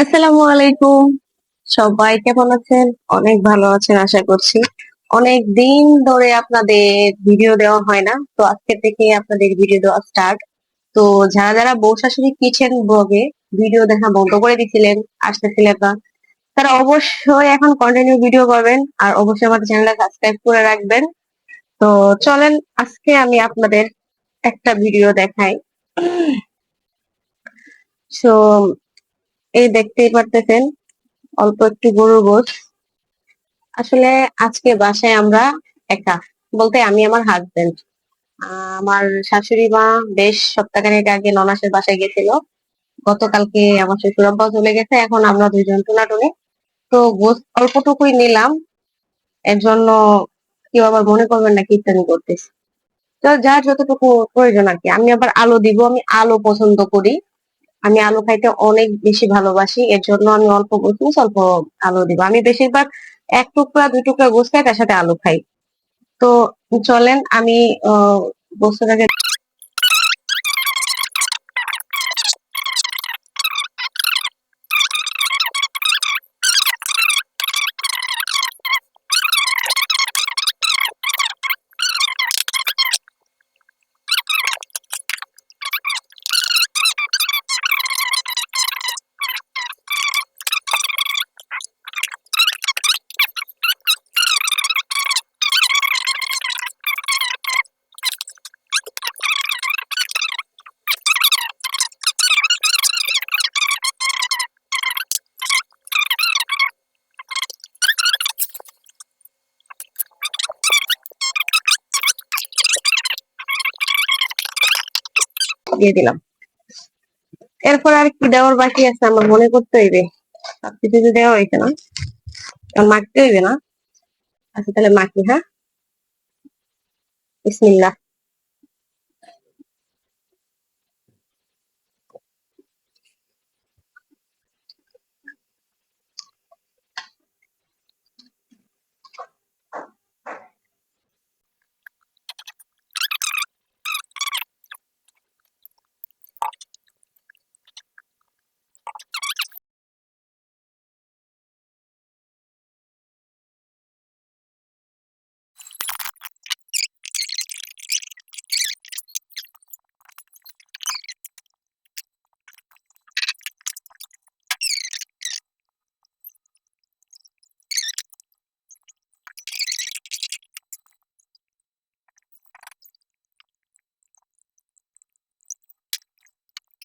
আসসালামু আলাইকুম। সবাই কেমন আছেন? অনেক ভালো আছেন, আশা করছি। অনেক দিন ধরে আপনাদের ভিডিও দেওয়া হয় না, তো আজকে থেকে আপনাদের ভিডিও দেওয়া স্টার্ট তো যারা যারা বউ শাশুড়ি কিচেন ব্লগে ভিডিও দেখা বন্ধ করে দিছিলেন, আসতেছিলেন না, তারা অবশ্যই এখন কন্টিনিউ ভিডিও করবেন আর অবশ্যই আমাদের চ্যানেলটা সাবস্ক্রাইব করে রাখবেন। তো চলেন, আজকে আমি আপনাদের একটা ভিডিও দেখাই। এই দেখতেই পারতেছেন, অল্প একটু গরুর গোশ। আসলে আজকে বাসায় আমরা একা, বলতে আমি আমার হাজবেন্ড আমার শাশুড়ি মা বেশ সপ্তাহখানেক আগে ননাসের বাসায় গেছিল। গতকালকে আমার শ্বশুর আব্বা চলে গেছে, এখন আমরা দুইজন টুনাটুনি। তো গোশ অল্পটুকুই নিলাম। এর জন্য কেউ আবার মনে করবেন না কীর্তনি করতেছি। তো যার যতটুকু প্রয়োজন আর কি, আমি আবার আলো দিব, আমি আলো পছন্দ করি। আমি আলু খাইতে অনেক বেশি ভালোবাসি এর জন্য আমি অল্প গোসমিস অল্প আলু দিব। আমি বেশিরভাগ এক টুকরা দুই টুকরা গোস খাই তার সাথে আলু খাই। তো চলেন আমি আহ, গোস্তটাকে দিয়ে দিলাম। এরপর আর কি দেওয়ার বাকি আছে আমার মনে করতে হইবে। সবকিছু তো দেওয়া হয়েছে না মাখতে হইবে না। আচ্ছা তাহলে মাখি হ্যাঁ? বিসমিল্লাহ।